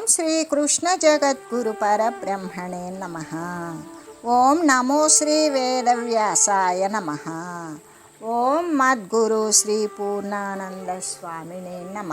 ఓం శ్రీకృష్ణ జగద్గురు పరబ్రహ్మణే నమ ఓం నమో శ్రీ వేదవ్యాసాయ నమ ఓం మద్గురు శ్రీ పూర్ణానంద స్వామినే నమ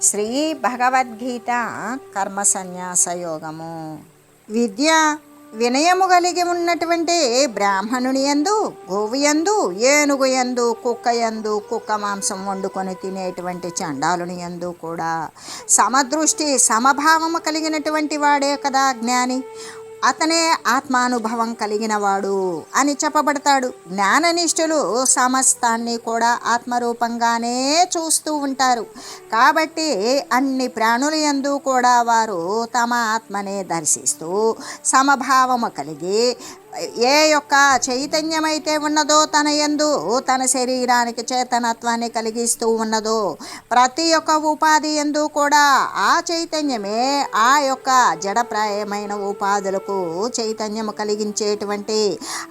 శ్రీ భగవద్గీత కర్మ సన్యాస యోగము విద్య వినయము కలిగి ఉన్నటువంటి బ్రాహ్మణుని యందు గోవు యందు ఏనుగు యందు కుక్క యందు కుక్క మాంసం వండుకొని తినేటువంటి చండాలుని యందు కూడా సమదృష్టి సమభావము కలిగినటువంటి వాడే కదా జ్ఞాని. అతనే ఆత్మానుభవం కలిగినవాడు అని చెప్పబడతాడు. జ్ఞాననిష్ఠులు సమస్తాన్ని కూడా ఆత్మరూపంగానే చూస్తూ ఉంటారు. కాబట్టి అన్ని ప్రాణుల యందు కూడా వారు తమ ఆత్మనే దర్శిస్తూ సమభావము కలిగి ఏ యొక్క చైతన్యమైతే ఉన్నదో తన యందు తన శరీరానికి చేతనత్వాన్ని కలిగిస్తూ ఉన్నదో ప్రతి ఒక్క ఉపాధి ఎందు కూడా ఆ చైతన్యమే ఆ యొక్క జడప్రాయమైన ఉపాధులకు చైతన్యము కలిగించేటువంటి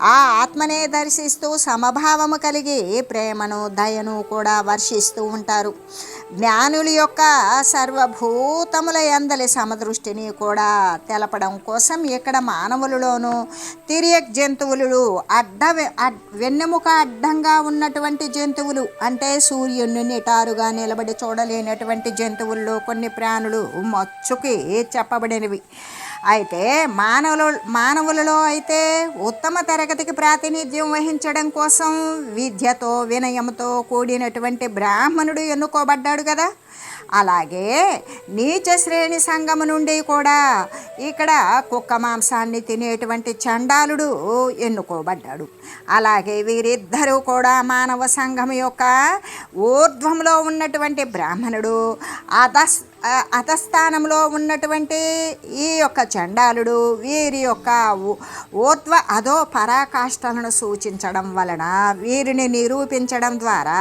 ఆ ఆత్మనే దర్శిస్తూ సమభావము కలిగి ప్రేమను దయను కూడా వర్షిస్తూ ఉంటారు. జ్ఞానుల యొక్క సర్వభూతముల ఎందలి సమదృష్టిని కూడా తెలపడం కోసం ఇక్కడ మానవులలోనూ తిరిగి తిరియక్ జంతువులు అడ్డ అడ్- వెన్నెముక అడ్డంగా ఉన్నటువంటి జంతువులు అంటే సూర్యుని నిటారుగా నిలబడి చూడలేనటువంటి జంతువుల్లో కొన్ని ప్రాణులు మచ్చుకి చెప్పబడినవి. అయితే మానవులు మానవులలో అయితే ఉత్తమ తరగతికి ప్రాతినిధ్యం వహించడం కోసం విద్యతో వినయంతో కూడినటువంటి బ్రాహ్మణుడు ఎన్నుకోబడ్డాడు కదా? అలాగే నీచ శ్రేణి సంఘము నుండి కూడా ఇక్కడ కుక్క మాంసాన్ని తినేటువంటి చండాలుడు ఎన్నుకోబడ్డాడు. అలాగే వీరిద్దరూ కూడా మానవ సంఘం యొక్క ఊర్ధ్వంలో ఉన్నటువంటి బ్రాహ్మణుడు అధస్ అధస్థానంలో ఉన్నటువంటి ఈ యొక్క చండాలుడు వీరి యొక్క ఊర్ధ్వ అధో పరాకాష్ఠలను సూచించడం వలన వీరిని నిరూపించడం ద్వారా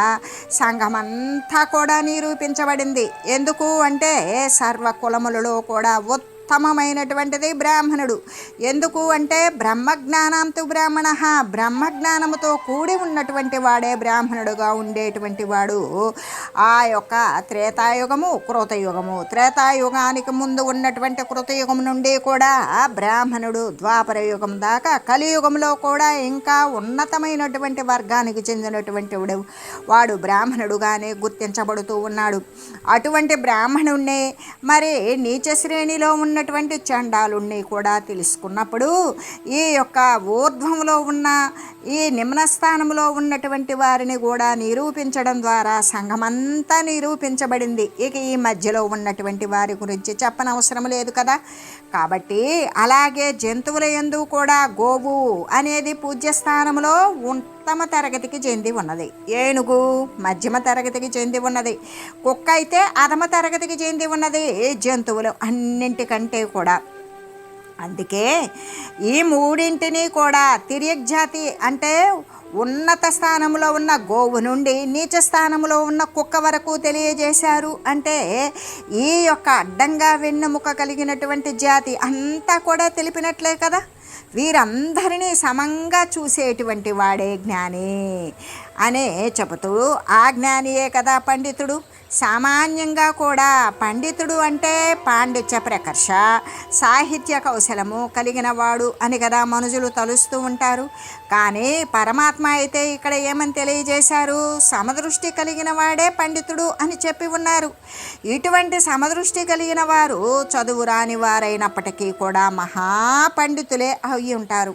సంఘమంతా కూడా నిరూపించబడింది. ఎందుకు అంటే సర్వ కులములలో కూడా ఉత్తమమైనటువంటిది బ్రాహ్మణుడు. ఎందుకు అంటే బ్రహ్మజ్ఞానాంతు బ్రాహ్మణ. బ్రహ్మజ్ఞానముతో కూడి ఉన్నటువంటి వాడే బ్రాహ్మణుడుగా ఉండేటువంటి వాడు. ఆ యొక్క త్రేతాయుగము కృతయుగము త్రేతాయుగానికి ముందు ఉన్నటువంటి కృతయుగం నుండి కూడా బ్రాహ్మణుడు ద్వాపర యుగం దాకా కలియుగంలో కూడా ఇంకా ఉన్నతమైనటువంటి వర్గానికి చెందినటువంటి వాడు. వాడు బ్రాహ్మణుడుగానే గుర్తించబడుతూ ఉన్నాడు. అటువంటి బ్రాహ్మణుణ్ణే మరి నీచ శ్రేణిలో ఉన్న ఉన్నటువంటి చండాలుణ్ణి కూడా తెలుసుకున్నప్పుడు ఈ యొక్క ఊర్ధ్వంలో ఉన్న ఈ నిమ్న స్థానంలో ఉన్నటువంటి వారిని కూడా నిరూపించడం ద్వారా సంఘమంతా నిరూపించబడింది. ఇక ఈ మధ్యలో ఉన్నటువంటి వారి గురించి చెప్పనవసరం లేదు కదా. కాబట్టి అలాగే జంతువుల ఎందు కూడా గోవు అనేది పూజ్యస్థానంలో ఉత్తమ తరగతికి చెంది ఉన్నది. ఏనుగు మధ్యమ తరగతికి చెంది ఉన్నది. కుక్క అయితే అధమ తరగతికి చెంది ఉన్నది. జంతువులు? అన్నింటికంటే కూడా. అందుకే ఈ మూడింటిని కూడా తిరియక్ జాతి అంటే ఉన్నత స్థానంలో ఉన్న గోవు నుండి నీచ స్థానంలో ఉన్న కుక్క వరకు తెలియజేశారు. అంటే ఈ యొక్క అడ్డంగా వెన్నెముక కలిగినటువంటి జాతి అంతా కూడా తెలిపినట్లే కదా? వీరందరినీ సమంగా చూసేటువంటి వాడే జ్ఞాని. అనే చెబుతూ ఆ జ్ఞానియే కదా పండితుడు. సామాన్యంగా కూడా పండితుడు అంటే పాండిత్య ప్రకర్ష. సాహిత్య కౌశలము కలిగిన వాడు అని కదా మనుషులు తలుస్తూ ఉంటారు. కానీ పరమాత్మ అయితే ఇక్కడ ఏమని తెలియజేశారు? సమదృష్టి కలిగిన వాడే పండితుడు అని చెప్పి ఉన్నారు. ఇటువంటి సమదృష్టి కలిగిన వారు చదువు రాని వారైనప్పటికీ కూడా మహాపండితులే అయి ఉంటారు.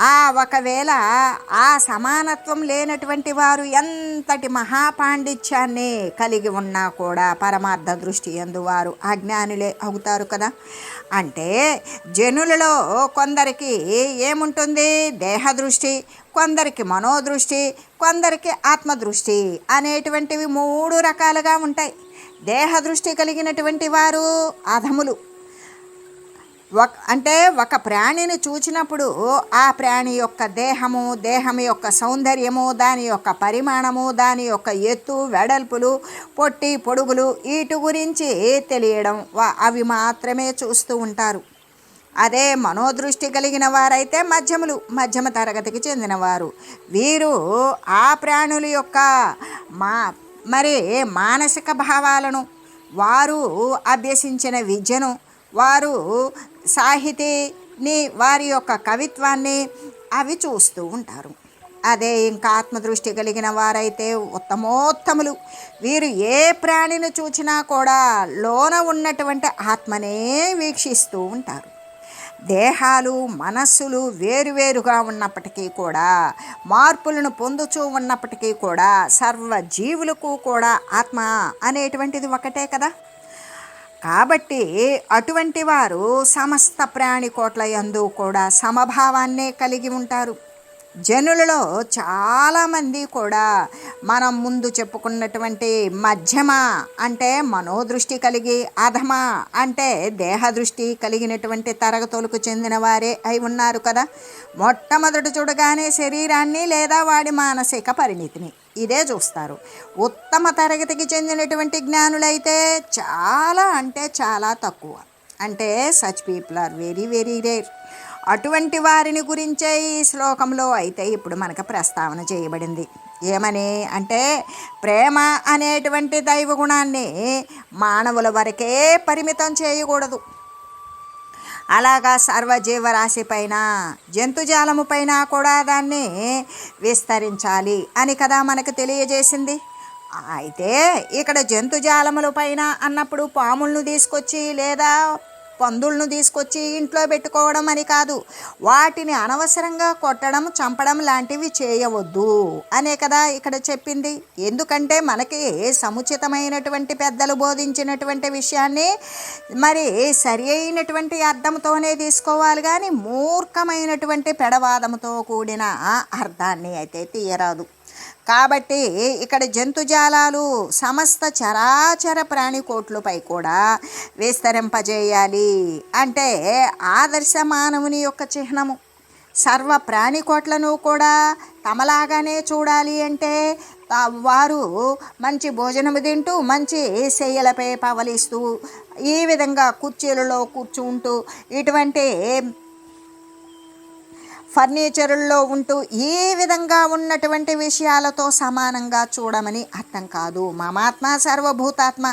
ఆ ఒకవేళ ఆ సమానత్వం లేనటువంటి వారు ఎంతటి మహాపాండిత్యాన్ని కలిగి ఉన్నా కూడా పరమార్థ దృష్టి ఎందు వారు అజ్ఞానులే అవుతారు కదా. అంటే జనులలో కొందరికి ఏముంటుంది? దేహ దృష్టి కొందరికి మనోదృష్టి కొందరికి ఆత్మదృష్టి అనేటువంటివి మూడు రకాలుగా ఉంటాయి. దేహ దృష్టి కలిగినటువంటి వారు అధములు. ఒక అంటే ఒక ప్రాణిని చూచినప్పుడు ఆ ప్రాణి యొక్క దేహము దేహం యొక్క సౌందర్యము దాని యొక్క పరిమాణము దాని యొక్క ఎత్తు వెడల్పులు పొట్టి పొడుగులు వీటి గురించి తెలియడం అవి మాత్రమే చూస్తూ ఉంటారు. అదే మనోదృష్టి కలిగిన వారైతే మధ్యములు మధ్యమ తరగతికి చెందినవారు. వీరు ఆ ప్రాణుల యొక్క మా మరి మానసిక భావాలను వారు అభ్యసించిన విద్యను వారు సాహితీని వారి యొక్క కవిత్వాన్ని అవి చూస్తూ ఉంటారు. అదే ఇంకా ఆత్మదృష్టి కలిగిన వారైతే ఉత్తమోత్తములు. వీరు ఏ ప్రాణిని చూచినా కూడా లోన ఉన్నటువంటి ఆత్మనే వీక్షిస్తూ ఉంటారు. దేహాలు మనస్సులు వేరువేరుగా ఉన్నప్పటికీ కూడా మార్పులను పొందుచూ ఉన్నప్పటికీ కూడా సర్వ జీవులకు కూడా ఆత్మ అనేటువంటిది ఒకటే కదా? కాబట్టి అటువంటి వారు సమస్త ప్రాణికోట్ల యందు కూడా సమభావాన్నే కలిగి ఉంటారు. జనులలో చాలామంది కూడా మనం ముందు చెప్పుకున్నటువంటి మధ్యమ అంటే మనోదృష్టి కలిగి అధమ అంటే దేహదృష్టి కలిగినటువంటి తరగతులకు చెందిన వారే అయి ఉన్నారు కదా. మొట్టమొదట చూడగానే శరీరాన్ని లేదా వాడి మానసిక పరిణితిని. ఇదే చూస్తారు. ఉత్తమ తరగతికి చెందినటువంటి జ్ఞానులైతే చాలా అంటే చాలా తక్కువ. అంటే such people are very very rare అటువంటి వారిని గురించే ఈ శ్లోకంలో అయితే ఇప్పుడు మనకు ప్రస్తావన చేయబడింది. ఏమని? అంటే ప్రేమ అనేటువంటి దైవగుణాన్ని మానవుల వరకే పరిమితం చేయకూడదు. అలాగా సర్వజీవరాశి పైన జంతుజాలము పైన కూడా దాన్ని విస్తరించాలి అని కదా మనకు తెలియజేసింది. అయితే ఇక్కడ జంతుజాలముల పైన అన్నప్పుడు పాములను తీసుకొచ్చి లేదా పందులను తీసుకొచ్చి ఇంట్లో పెట్టుకోవడం అని కాదు. వాటిని అనవసరంగా కొట్టడం చంపడం లాంటివి చేయవద్దు. అనే కదా ఇక్కడ చెప్పింది. ఎందుకంటే మనకి సముచితమైనటువంటి పెద్దలు బోధించినటువంటి విషయాన్ని మరి సరి అయినటువంటి అర్థంతోనే తీసుకోవాలి కానీ మూర్ఖమైనటువంటి పెడవాదముతో కూడిన అర్థాన్ని అయితే తీయరాదు. కాబట్టి ఇక్కడ జంతుజాలాలు సమస్త చరాచర ప్రాణికోట్లపై కూడా విస్తరింపజేయాలి. అంటే ఆదర్శ మానవుని యొక్క చిహ్నము. సర్వ ప్రాణికోట్లను కూడా తమలాగానే చూడాలి అంటే వారు మంచి భోజనము తింటూ మంచి శయ్యలపై పవలిస్తూ ఈ విధంగా కుర్చీలలో కూర్చుంటూ ఇటువంటి ఫర్నిచర్లో ఉంటూ ఈ విధంగా ఉన్నటువంటి విషయాలతో సమానంగా చూడమని అర్థం కాదు. మమాత్మ సర్వభూతాత్మ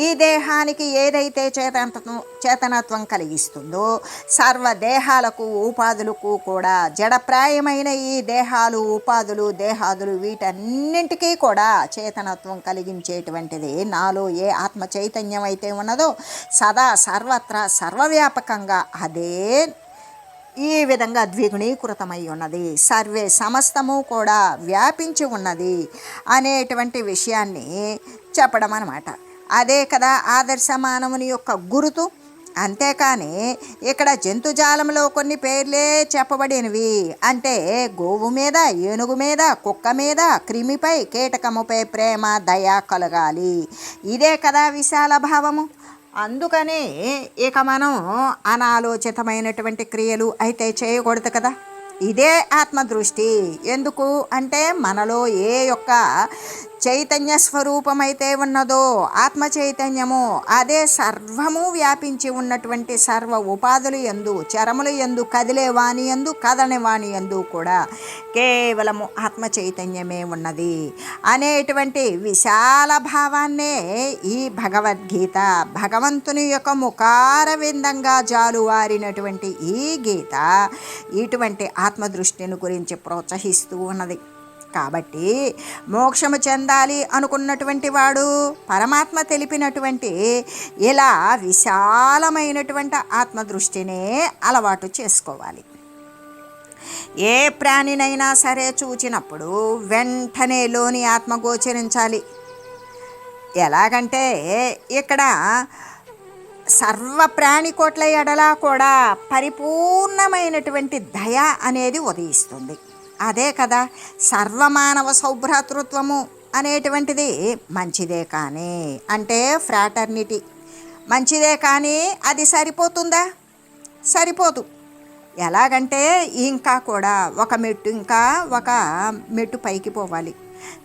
ఈ దేహానికి ఏదైతే చేతనత్వం చేతనత్వం కలిగిస్తుందో సర్వ దేహాలకు ఉపాధులకు కూడా జడప్రాయమైన ఈ దేహాలు ఉపాధులు దేహాదులు వీటన్నింటికీ కూడా చేతనత్వం కలిగించేటువంటిది. నాలో ఏ ఆత్మ చైతన్యం అయితే ఉన్నదో సదా సర్వత్రా సర్వవ్యాపకంగా అదే ఈ విధంగా ద్విగుణీకృతమై ఉన్నది. సర్వే సమస్తము కూడా వ్యాపించి ఉన్నది అనేటువంటి విషయాన్ని చెప్పడం అనమాట అదే కదా ఆదర్శ మానవుని యొక్క గురుతు. అంతేకాని ఇక్కడ జంతుజాలంలో కొన్ని పేర్లే చెప్పబడినవి. అంటే గోవు మీద ఏనుగు మీద కుక్క మీద క్రిమిపై కీటకముపై ప్రేమ దయ కలగాలి. ఇదే కదా విశాల భావము. అందుకని ఇక మనం అనాలోచితమైనటువంటి క్రియలు అయితే చేయకూడదు కదా. ఇదే ఆత్మదృష్టి. ఎందుకు? అంటే మనలో ఏ యొక్క చైతన్య స్వరూపమైతే ఉన్నదో ఆత్మ చైతన్యము అదే సర్వము వ్యాపించి ఉన్నటువంటి సర్వ ఉపాధులు ఎందు చరములు ఎందు కదిలే వాణి ఎందు కదని వాణి ఎందు కూడా కేవలము ఆత్మ చైతన్యమే ఉన్నది. అనేటువంటి విశాల భావాన్నే ఈ భగవద్గీత భగవంతుని యొక్క ముఖార విందంగా జాలువారినటువంటి ఈ గీత ఇటువంటి ఆత్మదృష్టిని గురించి ప్రోత్సహిస్తూ ఉన్నది. కాబట్టి మోక్షము చెందాలి అనుకున్నటువంటి వాడు పరమాత్మ తెలిపినటువంటి ఇలా విశాలమైనటువంటి ఆత్మదృష్టినే అలవాటు చేసుకోవాలి. ఏ ప్రాణినైనా సరే చూచినప్పుడు వెంటనే లోని ఆత్మ గోచరించాలి. ఎలాగంటే ఇక్కడ సర్వ ప్రాణికోట్ల ఎడలా కూడా పరిపూర్ణమైనటువంటి దయ అనేది ఉదయిస్తుంది. అదే కదా సర్వమానవ సౌభ్రాతృత్వము అనేటువంటిది మంచిదే కానీ అంటే ఫ్రాటర్నిటీ. మంచిదే కానీ అది సరిపోతుందా? సరిపోదు. ఎలాగంటే ఇంకా కూడా ఒక మెట్టు ఇంకా ఒక మెట్టు పైకి పోవాలి.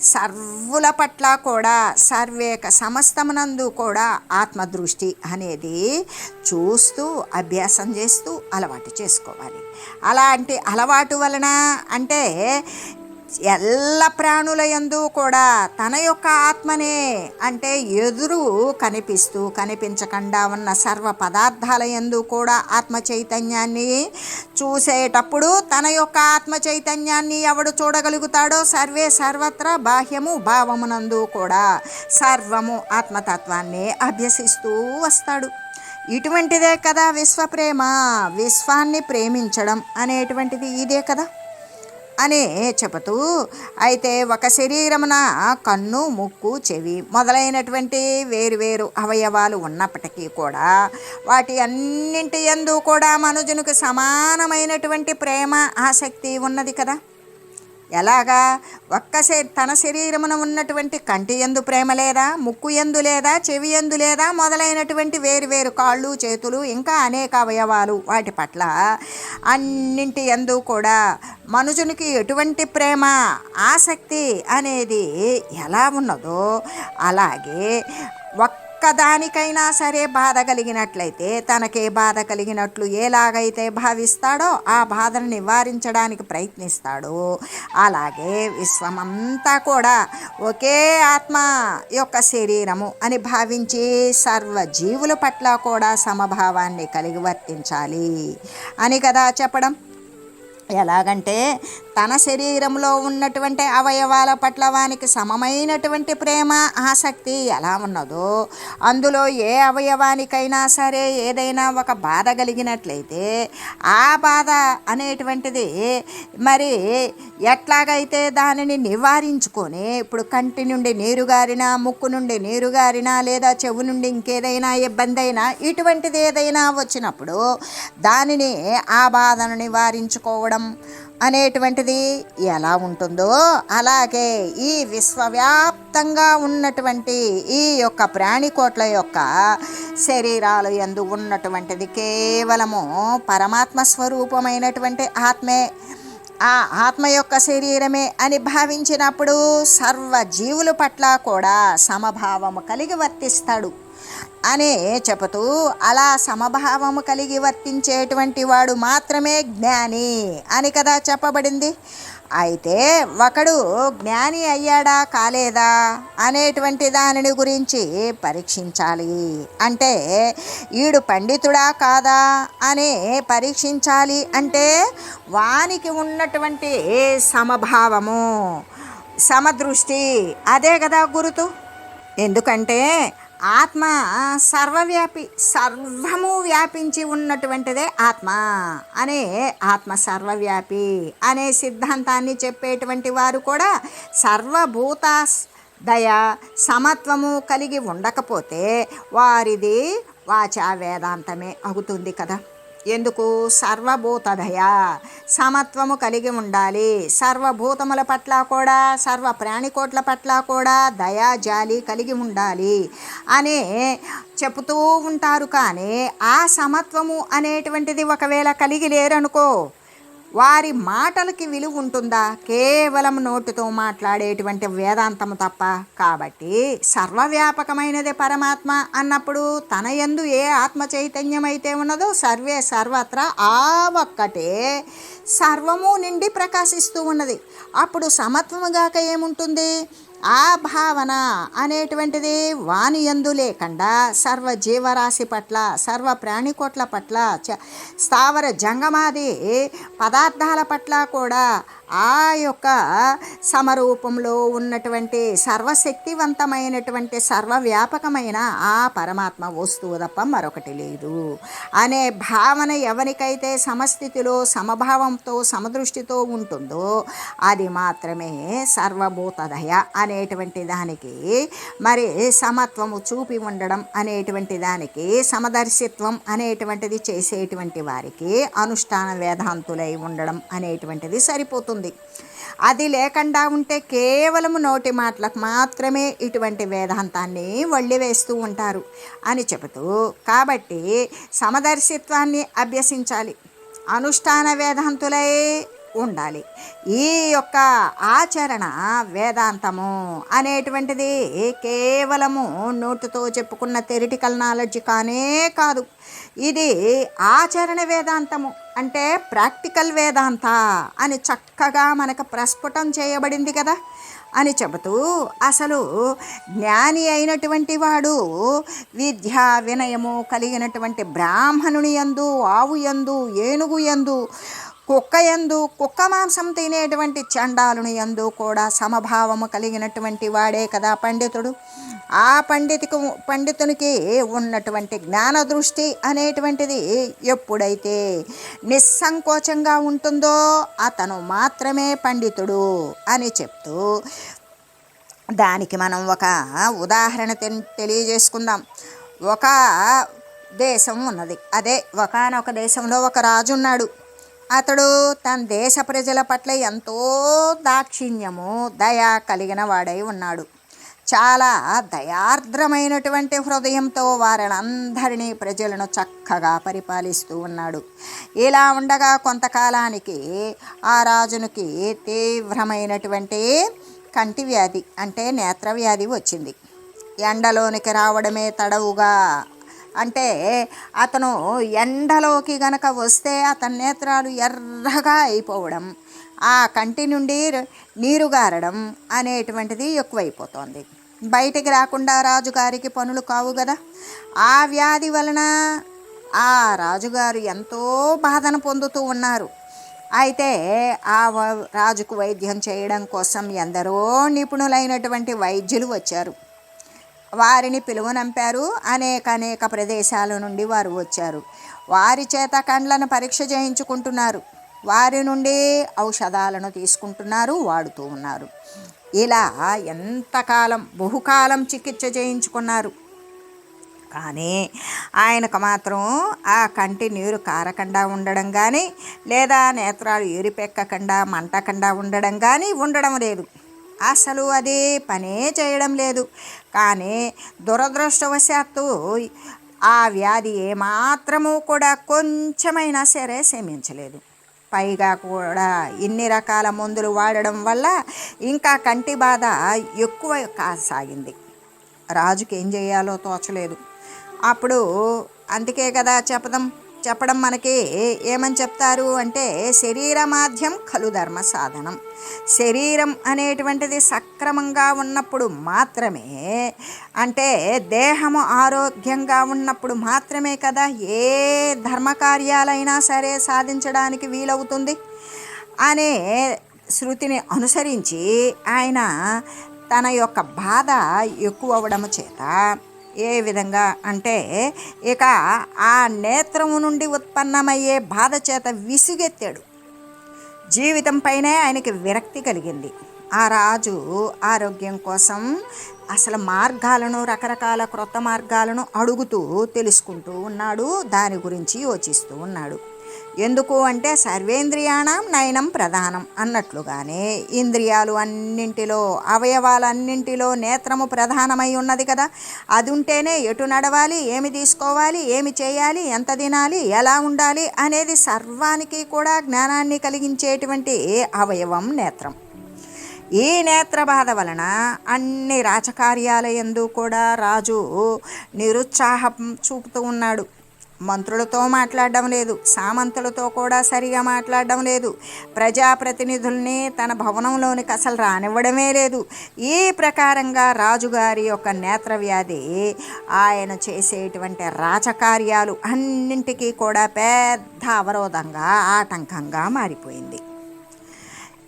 సర్వుల పట్ల కూడా సర్వేక సమస్తమునందు కూడా ఆత్మదృష్టి అనేది చూస్తూ అభ్యాసం చేస్తూ అలవాటు చేసుకోవాలి. అలాంటి అలవాటు వలన అంటే ఎల్ల ప్రాణుల యందు కూడా తన యొక్క ఆత్మనే అంటే ఎదురు కనిపిస్తూ కనిపించకుండా ఉన్న సర్వ పదార్థాల యందు కూడా ఆత్మ చైతన్యాన్ని చూసేటప్పుడు తన యొక్క ఆత్మ చైతన్యాన్ని ఎవడు చూడగలుగుతాడో సర్వే సర్వత్రా బాహ్యము భావమునందు కూడా సర్వము ఆత్మతత్వాన్ని అభ్యసిస్తూ వస్తాడు. ఇటువంటిదే కదా విశ్వప్రేమ. విశ్వాన్ని ప్రేమించడం అనేటువంటిది ఇదే కదా. అని చెబుతూ అయితే ఒక శరీరమున కన్ను ముక్కు చెవి మొదలైనటువంటి వేరువేరు అవయవాలు ఉన్నప్పటికీ కూడా వాటి అన్నింటి యందు కూడా మనుజునికి సమానమైనటువంటి ప్రేమ ఆసక్తి ఉన్నది కదా? ఎలాగా? ఒక్క శ తన శరీరమున ఉన్నటువంటి కంటి ఎందు ప్రేమ లేదా ముక్కు ఎందు లేదా చెవి ఎందు లేదా మొదలైనటువంటి వేరు వేరు కాళ్ళు చేతులు ఇంకా అనేక అవయవాలు వాటి పట్ల అన్నింటి ఎందు కూడా మనుషునికి ఎటువంటి ప్రేమ ఆసక్తి అనేది ఎలా ఉన్నదో అలాగే ఒక్క ఒక్కదానికైనా సరే బాధ కలిగినట్లయితే తనకే బాధ కలిగినట్లు ఎలాగైతే భావిస్తాడో ఆ బాధను నివారించడానికి ప్రయత్నిస్తాడో. అలాగే విశ్వమంతా కూడా ఒకే ఆత్మ యొక్క శరీరము అని భావించి సర్వజీవుల పట్ల కూడా సమభావాన్ని కలిగి వర్తించాలి. అని కదా చెప్పడం. ఎలాగంటే తన శరీరంలో ఉన్నటువంటి అవయవాల పట్ల వానికి సమమైనటువంటి ప్రేమ ఆసక్తి ఎలా ఉన్నదో అందులో ఏ అవయవానికైనా సరే ఏదైనా ఒక బాధ కలిగినట్లయితే ఆ బాధ అనేటువంటిది మరి ఎట్లాగైతే దానిని నివారించుకొని ఇప్పుడు కంటి నుండి నీరు గారినా ముక్కు నుండి నీరు గారినా లేదా చెవు నుండి ఇంకేదైనా ఇబ్బంది అయినా ఇటువంటిది ఏదైనా వచ్చినప్పుడు దానిని ఆ బాధను నివారించుకోవడం అనేటువంటిది ఎలా ఉంటుందో అలాగే ఈ విశ్వవ్యాప్తంగా ఉన్నటువంటి ఈ యొక్క ప్రాణికోట్ల యొక్క శరీరాలు ఎందు ఉన్నటువంటిది కేవలము పరమాత్మ స్వరూపమైనటువంటి ఆత్మే. ఆ ఆత్మ యొక్క శరీరమే అని భావించినప్పుడు సర్వ జీవుల పట్ల కూడా సమభావము కలిగి వర్తిస్తాడు. అనే చెబుతూ అలా సమభావము కలిగి వర్తించేటువంటి వాడు మాత్రమే జ్ఞాని అని కదా చెప్పబడింది. అయితే ఒకడు జ్ఞాని అయ్యాడా కాలేదా అనేటువంటి దానిని గురించి పరీక్షించాలి. అంటే ఈడు పండితుడా కాదా అని పరీక్షించాలి అంటే వానికి ఉన్నటువంటి సమభావము సమదృష్టి అదే కదా గురుతు. ఎందుకంటే ఆత్మ సర్వవ్యాపి సర్వము వ్యాపించి ఉన్నటువంటిదే ఆత్మ. అనే ఆత్మ సర్వవ్యాపి అనే సిద్ధాంతాన్ని చెప్పేటువంటి వారు కూడా సర్వభూత దయ సమత్వము కలిగి ఉండకపోతే వారిది వాచా వేదాంతమే అవుతుంది కదా. ఎందుకు? సర్వభూతదయ. సమత్వము కలిగి ఉండాలి. సర్వభూతముల పట్ల కూడా సర్వ ప్రాణికోట్ల పట్ల కూడా దయా జాలి కలిగి ఉండాలి అనే చెబుతూ ఉంటారు కానీ ఆ సమత్వము అనేటువంటిది ఒకవేళ కలిగి లేరనుకో వారి మాటలకి విలువ ఉంటుందా? కేవలం నోటితో మాట్లాడేటువంటి వేదాంతము తప్ప. కాబట్టి సర్వవ్యాపకమైనదే పరమాత్మ అన్నప్పుడు తన ఎందు ఏ ఆత్మ చైతన్యం అయితే ఉన్నదో సర్వే సర్వత్రా ఆ ఒక్కటే సర్వము నిండి ప్రకాశిస్తూ ఉన్నది. అప్పుడు సమత్వముగాక ఏముంటుంది? ఆ భావన అనేటువంటిది వాని యందు లేకుండా సర్వ జీవరాశి పట్ల సర్వ ప్రాణికోట్ల పట్ల చ స్థావర జంగమాది పదార్థాల పట్ల కూడా ఆ యొక్క సమరూపంలో ఉన్నటువంటి సర్వశక్తివంతమైనటువంటి సర్వవ్యాపకమైన ఆ పరమాత్మ వస్తువు తప్ప మరొకటి లేదు. అనే భావన ఎవరికైతే సమస్థితిలో సమభావంతో సమదృష్టితో ఉంటుందో అది మాత్రమే సర్వభూతదయ అనేటువంటి దానికి మరి సమత్వము చూపి ఉండడం అనేటువంటి దానికి సమదర్శిత్వం అనేటువంటిది చేసేటువంటి వారికి అనుష్ఠాన వేదాంతులై ఉండడం అనేటువంటిది సరిపోతుంది. ఉంటుంది అది లేకుండా ఉంటే కేవలం నోటి మాటలకు మాత్రమే ఇటువంటి వేదాంతాన్ని వళ్ళి వేస్తూ ఉంటారు అని చెబుతూ కాబట్టి సమదర్శిత్వాన్ని అభ్యసించాలి. అనుష్ఠాన వేదాంతులై ఉండాలి. ఈ యొక్క ఆచరణ వేదాంతము అనేటువంటిది కేవలము నోటుతో చెప్పుకున్న థెరిటికల్ నాలెడ్జ్ కానే కాదు. ఇది ఆచరణ వేదాంతము. అంటే ప్రాక్టికల్ వేదాంత అని చక్కగా మనకు ప్రస్ఫుటం చేయబడింది కదా అని చెబుతూ అసలు జ్ఞాని అయినటువంటి వాడు విద్యా వినయము కలిగినటువంటి బ్రాహ్మణుని యందు ఆవు యందు ఏనుగు యందు కుక్క యందు కుక్క మాంసం తినేటువంటి చండాలుని ఎందు కూడా సమభావము కలిగినటువంటి వాడే కదా పండితుడు. ఆ పండితుకు పండితునికి ఉన్నటువంటి జ్ఞాన దృష్టి అనేటువంటిది ఎప్పుడైతే నిస్సంకోచంగా ఉంటుందో అతను మాత్రమే పండితుడు అని చెప్తూ దానికి మనం ఒక ఉదాహరణ తె- తెలియజేసుకుందాం. ఒక దేశం ఉన్నది. అదే ఒకనొక దేశంలో ఒక రాజు ఉన్నాడు అతడు తన దేశ ప్రజల పట్ల ఎంతో దాక్షిణ్యము దయ కలిగిన వాడై ఉన్నాడు. చాలా దయార్ద్రమైనటువంటి హృదయంతో వారినందరినీ ప్రజలను చక్కగా పరిపాలిస్తూ ఉన్నాడు. ఇలా ఉండగా కొంతకాలానికి ఆ రాజునికి తీవ్రమైనటువంటి కంటి వ్యాధి అంటే నేత్రవ్యాధి వచ్చింది. ఎండలోనికి రావడమే తడవుగా అంటే అతను ఎండలోకి గనక వస్తే అతని నేత్రాలు ఎర్రగా అయిపోవడం ఆ కంటి నుండి నీరు గారడం అనేటువంటిది ఎక్కువైపోతోంది. బయటికి రాకుండా రాజుగారికి పనులు కావు కదా ఆ వ్యాధి వలన ఆ రాజుగారు ఎంతో బాధను పొందుతూ ఉన్నారు. అయితే ఆ రాజుకు వైద్యం చేయడం కోసం ఎందరో నిపుణులైనటువంటి వైద్యులు వచ్చారు. వారిని పిలువనంపారు. అనేక అనేక ప్రదేశాల నుండి వారు వచ్చారు. వారి చేత కండ్లను పరీక్ష చేయించుకుంటున్నారు. వారి నుండి ఔషధాలను తీసుకుంటున్నారు వాడుతూ ఉన్నారు. ఇలా ఎంతకాలం బహుకాలం చికిత్స చేయించుకున్నారు. కానీ ఆయనకు మాత్రం ఆ కంటి నీరు కారకుండా ఉండడం కానీ లేదా నేత్రాలు ఏరిపెక్కకుండా మంటకుండా ఉండడం కానీ ఉండడం లేదు. అసలు అది పనే చేయడం లేదు. కానీ దురదృష్టవశాత్తు ఆ వ్యాధి ఏమాత్రము కూడా కొంచెమైనా సరే శమించలేదు పైగా కూడా ఇన్ని రకాల మందులు వాడడం వల్ల ఇంకా కంటి బాధ ఎక్కువ కాసాగింది. రాజుకి ఏం చేయాలో తోచలేదు. అప్పుడు అందుకే కదా చెప్పడం చెప్పడం మనకి ఏమని చెప్తారు అంటే శరీర మాధ్యం కలుధర్మ సాధనం. శరీరం అనేటువంటిది సక్రమంగా ఉన్నప్పుడు మాత్రమే అంటే దేహము ఆరోగ్యంగా ఉన్నప్పుడు మాత్రమే కదా ఏ ధర్మకార్యాలైనా సరే సాధించడానికి వీలవుతుంది. అనే శృతిని అనుసరించి ఆయన తన యొక్క బాధ ఎక్కువ అవడము చేత ఏ విధంగా అంటే ఇక ఆ నేత్రము నుండి ఉత్పన్నమయ్యే బాధ చేత విసుగెత్తాడు. జీవితంపైనే ఆయనకి విరక్తి కలిగింది. ఆ రాజు ఆరోగ్యం కోసం అసలు మార్గాలను రకరకాల క్రొత్త మార్గాలను అడుగుతూ తెలుసుకుంటూ ఉన్నాడు దాని గురించి యోచిస్తూ ఉన్నాడు. ఎందుకు అంటే సర్వేంద్రియాణం నయనం ప్రధానం అన్నట్లుగానే ఇంద్రియాలు అన్నింటిలో అవయవాలన్నింటిలో నేత్రము ప్రధానమై ఉన్నది కదా. అది ఉంటేనే ఎటు నడవాలి ఏమి తీసుకోవాలి ఏమి చేయాలి ఎంత తినాలి ఎలా ఉండాలి అనేది సర్వానికి కూడా జ్ఞానాన్ని కలిగించేటువంటి అవయవం నేత్రం. ఈ నేత్ర బాధ వలన అన్ని రాజకార్యాలయందు కూడా రాజు నిరుత్సాహం చూపుతూ ఉన్నాడు. మంత్రులతో మాట్లాడడం లేదు సామంతులతో కూడా సరిగా మాట్లాడడం లేదు. ప్రజాప్రతినిధుల్ని తన భవనంలోనికి అసలు రానివ్వడమే లేదు. ఈ ప్రకారంగా రాజుగారి యొక్క నేత్ర వ్యాధి ఆయన చేసేటువంటి రాజకార్యాలు అన్నింటికీ కూడా పెద్ద అవరోధంగా ఆటంకంగా మారిపోయింది.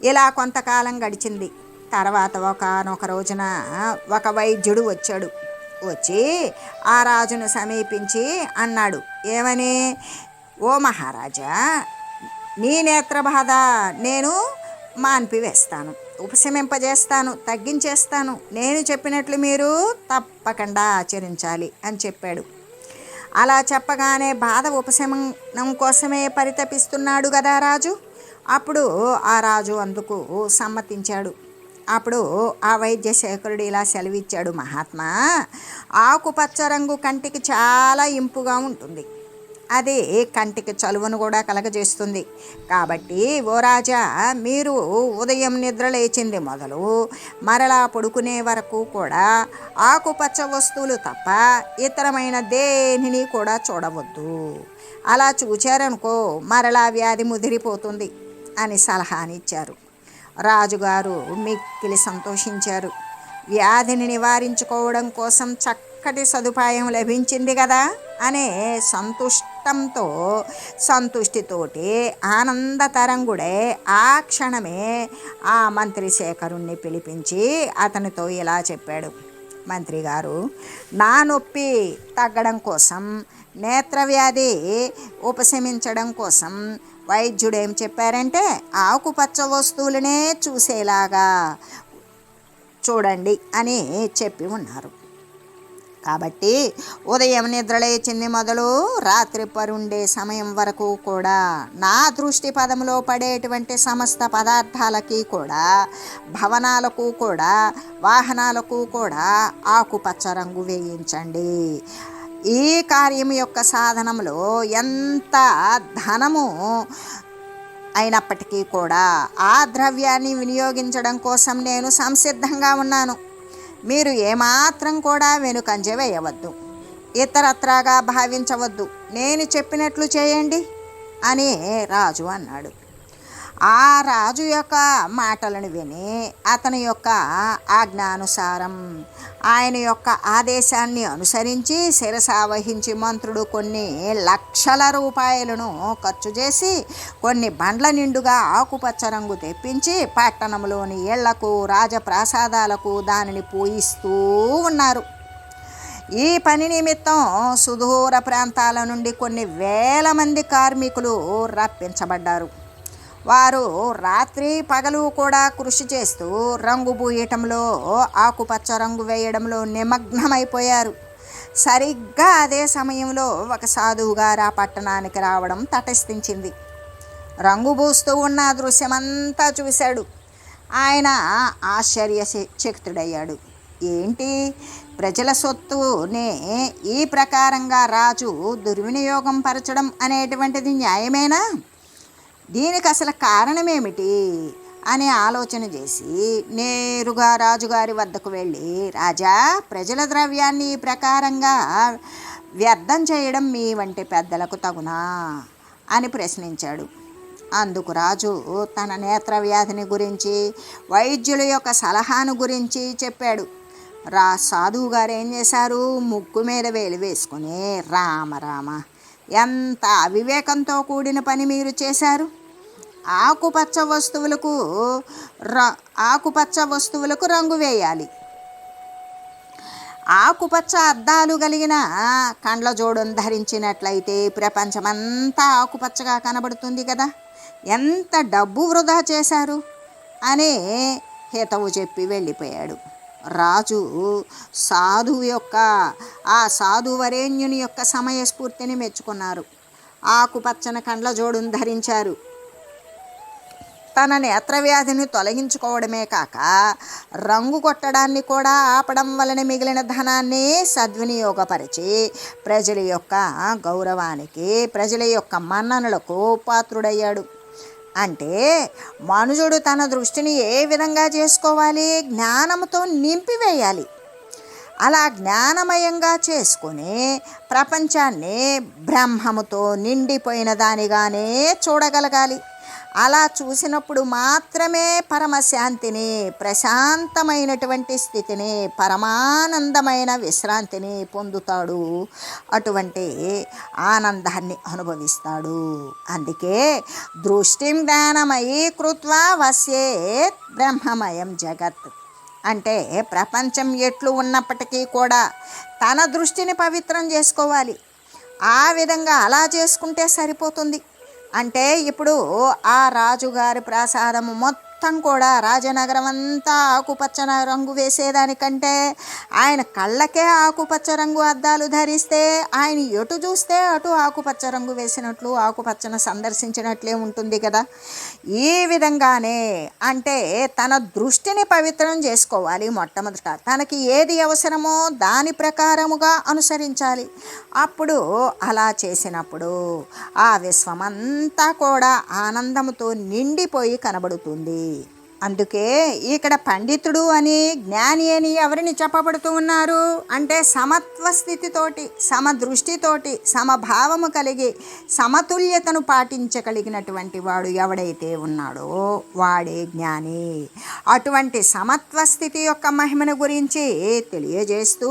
ఇలా కొంతకాలం గడిచింది. తర్వాత ఒకనొక రోజున ఒక వైద్యుడు వచ్చాడు. వచ్చి ఆ రాజును సమీపించి అన్నాడు. ఏమని? ఓ మహారాజా నీ నేత్ర బాధ నేను మాన్పివేస్తాను ఉపశమింపజేస్తాను తగ్గించేస్తాను. నేను చెప్పినట్లు మీరు తప్పకుండా ఆచరించాలి అని చెప్పాడు. అలా చెప్పగానే బాధ ఉపశమనం కోసమే పరితపిస్తున్నాడు కదా రాజు? అప్పుడు ఆ రాజు అందుకు సమ్మతించాడు. అప్పుడు ఆ వైద్యశేఖరుడు ఇలా సెలవిచ్చాడు మహాత్మా ఆకుపచ్చ రంగు కంటికి చాలా ఇంపుగా ఉంటుంది. అది కంటికి చలువను కూడా కలగజేస్తుంది. కాబట్టి ఓ రాజా మీరు ఉదయం నిద్ర లేచింది మొదలు మరలా పడుకునే వరకు కూడా ఆకుపచ్చ వస్తువులు తప్ప ఇతరమైన దేనిని కూడా చూడవద్దు. అలా చూచారనుకో మరలా వ్యాధి ముదిరిపోతుంది అని సలహానిచ్చారు. రాజుగారు మిక్కిలి సంతోషించారు. వ్యాధిని నివారించుకోవడం కోసం చక్కటి సదుపాయం లభించింది కదా అనే సంతుష్టంతో సంతుష్టితోటి ఆనందతరంగుడే ఆ క్షణమే ఆ మంత్రి శేఖరుణ్ణి పిలిపించి అతనితో ఇలా చెప్పాడు. మంత్రి గారు నా నొప్పి తగ్గడం కోసం నేత్రవ్యాధి ఉపశమించడం కోసం వైద్యుడు ఏం చెప్పారంటే ఆకుపచ్చ వస్తువులనే చూసేలాగా చూడండి అని చెప్పి ఉన్నారు. కాబట్టి ఉదయం నిద్రలేచింది మొదలు రాత్రి పరుండే సమయం వరకు కూడా నా దృష్టి పదంలో పడేటువంటి సమస్త పదార్థాలకి కూడా భవనాలకు కూడా వాహనాలకు కూడా ఆకుపచ్చ రంగు వేయించండి. ఈ కార్యం యొక్క సాధనంలో ఎంత ధనము అయినప్పటికీ కూడా ఆ ద్రవ్యాన్ని వినియోగించడం కోసం నేను సంసిద్ధంగా ఉన్నాను. మీరు ఏమాత్రం కూడా వెనుకంజ వేయవద్దు. ఇతరత్రాగా భావించవద్దు. నేను చెప్పినట్లు చేయండి అని రాజు అన్నాడు. ఆ రాజు యొక్క మాటలను విని అతని యొక్క ఆజ్ఞానుసారం ఆయన యొక్క ఆదేశాన్ని అనుసరించి శిరసావహించి మంత్రుడు కొన్ని లక్షల రూపాయలను ఖర్చు చేసి కొన్ని బండ్ల నిండుగా ఆకుపచ్చ రంగు తెప్పించి పట్టణంలోని ఇళ్ళకు రాజప్రాసాదాలకు దానిని పూయిస్తూ ఉన్నారు. ఈ పని నిమిత్తం సుదూర ప్రాంతాల నుండి కొన్ని వేల మంది కార్మికులు రప్పించబడ్డారు. వారు రాత్రి పగలు కూడా కృషి చేస్తూ రంగు పూయటంలో ఆకుపచ్చ రంగు వేయడంలో నిమగ్నమైపోయారు. సరిగ్గా అదే సమయంలో ఒక సాధువుగారు ఆ పట్టణానికి రావడం తటస్థించింది. రంగు పూస్తూ ఉన్న దృశ్యమంతా చూశాడు. ఆయన ఆశ్చర్య చకితుడయ్యాడు ఏంటి? ప్రజల సొత్తునే ఈ ప్రకారంగా రాజు దుర్వినియోగం పరచడం అనేటువంటిది న్యాయమేనా? దీనికి అసలు కారణమేమిటి అని ఆలోచన చేసి నేరుగా రాజుగారి వద్దకు వెళ్ళి రాజా ప్రజల ద్రవ్యాన్ని ఈ ప్రకారంగా వ్యర్థం చేయడం మీ వంటి పెద్దలకు తగునా? అని ప్రశ్నించాడు. అందుకు రాజు తన నేత్ర వ్యాధిని గురించి వైద్యుల యొక్క సలహాను గురించి చెప్పాడు. రా సాధువు గారు ఏం చేశారు? ముక్కు మీద వేలు వేసుకుని రామ రామ ఎంత అవివేకంతో కూడిన పని మీరు చేశారు? ఆకుపచ్చ వస్తువులకు ర ఆకుపచ్చ వస్తువులకు రంగు వేయాలి. ఆకుపచ్చ అద్దాలు కలిగిన కండ్ల జోడును ధరించినట్లయితే ప్రపంచమంతా ఆకుపచ్చగా కనబడుతుంది కదా? ఎంత డబ్బు వృధా చేశారు? అనే హితవు చెప్పి వెళ్ళిపోయాడు. రాజు సాధువు యొక్క ఆ సాధు వరేణ్యుని యొక్క సమయస్ఫూర్తిని మెచ్చుకున్నారు. ఆకుపచ్చని కండ్ల జోడును ధరించారు. తన నేత్రవ్యాధిని తొలగించుకోవడమే కాక రంగు కొట్టడాన్ని కూడా ఆపడం వలన మిగిలిన ధనాన్ని సద్వినియోగపరిచి ప్రజల యొక్క గౌరవానికి ప్రజల యొక్క మన్ననలకు పాత్రుడయ్యాడు. అంటే మనుషుడు తన దృష్టిని ఏ విధంగా చేసుకోవాలి? జ్ఞానంతో నింపివేయాలి. అలా జ్ఞానమయంగా చేసుకుని ప్రపంచాన్ని బ్రహ్మముతో నిండిపోయిన దానిగానే చూడగలగాలి. అలా చూసినప్పుడు మాత్రమే పరమశాంతిని ప్రశాంతమైనటువంటి స్థితిని పరమానందమైన విశ్రాంతిని పొందుతాడు. అటువంటి ఆనందాన్ని అనుభవిస్తాడు. అందుకే దృష్టిం జ్ఞానమయీ కృత్వా వశ్యే బ్రహ్మమయం జగత్. అంటే ప్రపంచం ఎట్లు ఉన్నప్పటికీ కూడా తన దృష్టిని పవిత్రం చేసుకోవాలి. ఆ విధంగా అలా చేసుకుంటే సరిపోతుంది. అంటే ఇప్పుడు ఆ రాజుగారి ప్రసాదము మొత్తం మొత్తం కూడా. రాజనగరం అంతా ఆకుపచ్చ రంగు వేసేదానికంటే ఆయన కళ్ళకే ఆకుపచ్చ రంగు అద్దాలు ధరిస్తే ఆయన ఎటు చూస్తే అటు ఆకుపచ్చ రంగు వేసినట్లు ఆకుపచ్చను సందర్శించినట్లే ఉంటుంది కదా. ఈ విధంగానే అంటే తన దృష్టిని పవిత్రం చేసుకోవాలి మొట్టమొదట. తనకి ఏది అవసరమో దాని ప్రకారముగా అనుసరించాలి. అప్పుడు అలా చేసినప్పుడు ఆ విశ్వమంతా కూడా ఆనందముతో నిండిపోయి కనబడుతుంది. అందుకే ఇక్కడ పండితుడు అని జ్ఞాని అని ఎవరిని చెప్పబడుతూ ఉన్నారు? అంటే సమత్వ స్థితితోటి సమదృష్టితోటి సమభావము కలిగి సమతుల్యతను పాటించగలిగినటువంటి వాడు ఎవడైతే ఉన్నాడో వాడే జ్ఞాని. అటువంటి సమత్వ స్థితి యొక్క మహిమను గురించి తెలియజేస్తూ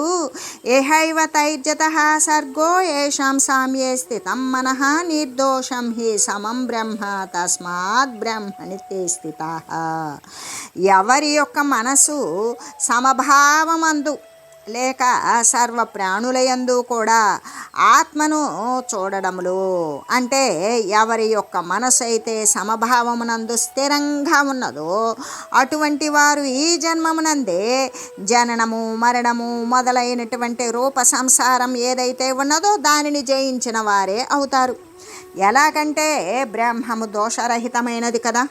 ఏహైవ తైర్జత సర్గో ఏషాం సామ్యే స్థితం మనః నిర్దోషం హి సమం బ్రహ్మ తస్మాత్ బ్రహ్మని స్థిత. ఎవరి యొక్క మనసు సమభావమందు లేక సర్వ ప్రాణులయందు కూడా ఆత్మను చూడడములో. అంటే ఎవరి యొక్క మనసు అయితే సమభావమునందు స్థిరంగా ఉన్నదో అటువంటి వారు ఈ జన్మమునందే జననము మరణము మొదలైనటువంటి రూప సంసారం ఏదైతే ఉన్నదో దానిని జయించిన వారే అవుతారు. ఎలాగంటే బ్రహ్మము దోషరహితమైనది కదా.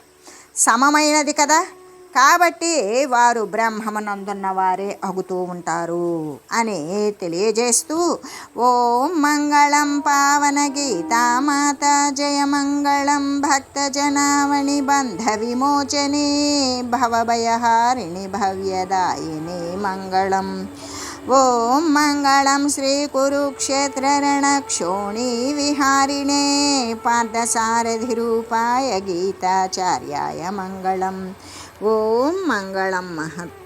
సమమైనది కదా. కాబట్టి వారు బ్రహ్మమునందున్న వారే అగుతూ ఉంటారు అని తెలియజేస్తూ ఓం మంగళం పావన గీతామాత జయ మంగళం భక్త జనావణి బంధ విమోచనే భవభయహారిణి భవ్యదాయిని మంగళం. ఓం మంగళం శ్రీ కురుక్షేత్ర రణక్షోణి విహారిణే పార్థసారథి రూపాయ గీతాచార్యాయ మంగళం. ఓం మంగళం మహత్